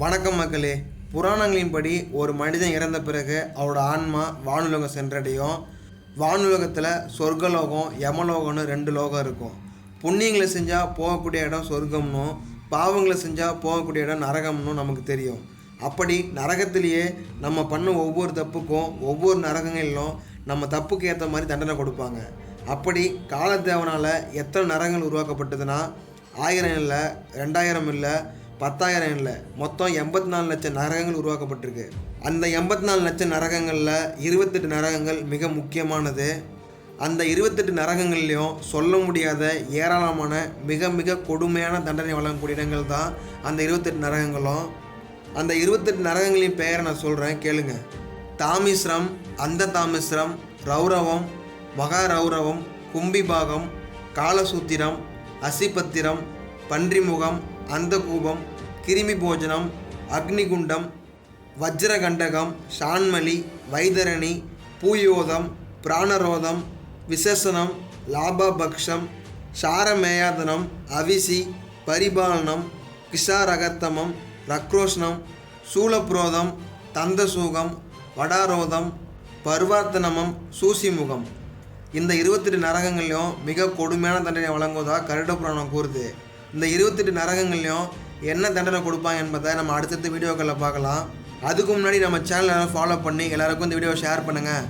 வணக்கம் மக்களே. புராணங்களின்படி ஒரு மனிதன் இறந்த பிறகு அவரோட ஆன்மா வானுலகம் சென்றடையும். வானுலகத்தில் சொர்க்கலோகம் யமலோகம்னு ரெண்டு லோகம் இருக்கும். புண்ணியங்களை செஞ்சால் போகக்கூடிய இடம் சொர்க்கம்னும் பாவங்களை செஞ்சால் போகக்கூடிய இடம் நரகம்னு நமக்கு தெரியும். அப்படி நரகத்திலேயே நம்ம பண்ண ஒவ்வொரு தப்புக்கும் ஒவ்வொரு நரகங்களிலும் நம்ம தப்புக்கு ஏற்ற மாதிரி தண்டனை கொடுப்பாங்க. அப்படி காலத்தேவனால் எத்தனை நரகங்கள் உருவாக்கப்பட்டதுன்னா ஆயிரம் இல்லை ரெண்டாயிரம் இல்லை பத்தாயிரம் இல்லை மொத்தம் எண்பத்தி நாலு லட்சம் நரகங்கள் உருவாக்கப்பட்டிருக்கு. அந்த எண்பத்தி நாலு லட்சம் நரகங்களில் இருபத்தெட்டு நரகங்கள் மிக முக்கியமானது. அந்த இருபத்தெட்டு நரகங்கள்லேயும் சொல்ல முடியாத ஏராளமான மிக மிக கொடுமையான தண்டனை வழங்கக்கூடிய இடங்கள் தான் அந்த இருபத்தெட்டு நரகங்களும். அந்த இருபத்தெட்டு நரகங்களின் பெயரை நான் சொல்கிறேன் கேளுங்க. தாமிஸ்ரம் அந்த தாமிஸ்ரம் ரௌரவம் மகா ரௌரவம் கும்பிபாகம் காலசூத்திரம் அசிபத்திரம் பன்றிமுகம் அந்த கூபம் கிருமி போஜனம் அக்னிகுண்டம் வஜ்ரகண்டகம் ஷான்மலி வைதரணி பூயோதம் பிராணரோதம் விசேஷனம் லாபபக்ஷம் சாரமேயாதனம் அவிசி பரிபாலனம் கிஷாரகத்தமம் ரக்ரோஷ்ணம் சூலப்ரோதம் தந்தசூகம் வடாரோதம் பர்வார்த்தனமம் சூசிமுகம். இந்த இருபத்தெட்டு நரகங்கள்லையும் மிக கொடுமையான தண்டனை வழங்குவதாக கருட புராணம் கூறுது. இந்த இருபத்தெட்டு நரகங்கள்லையும் என்ன தண்டனை கொடுப்பாங்க என்பதை நம்ம அடுத்தடுத்த வீடியோக்களில் பார்க்கலாம். அதுக்கு முன்னாடி நம்ம சேனலை ஃபாலோ பண்ணி எல்லாருக்கும் இந்த வீடியோவை ஷேர் பண்ணுங்கள்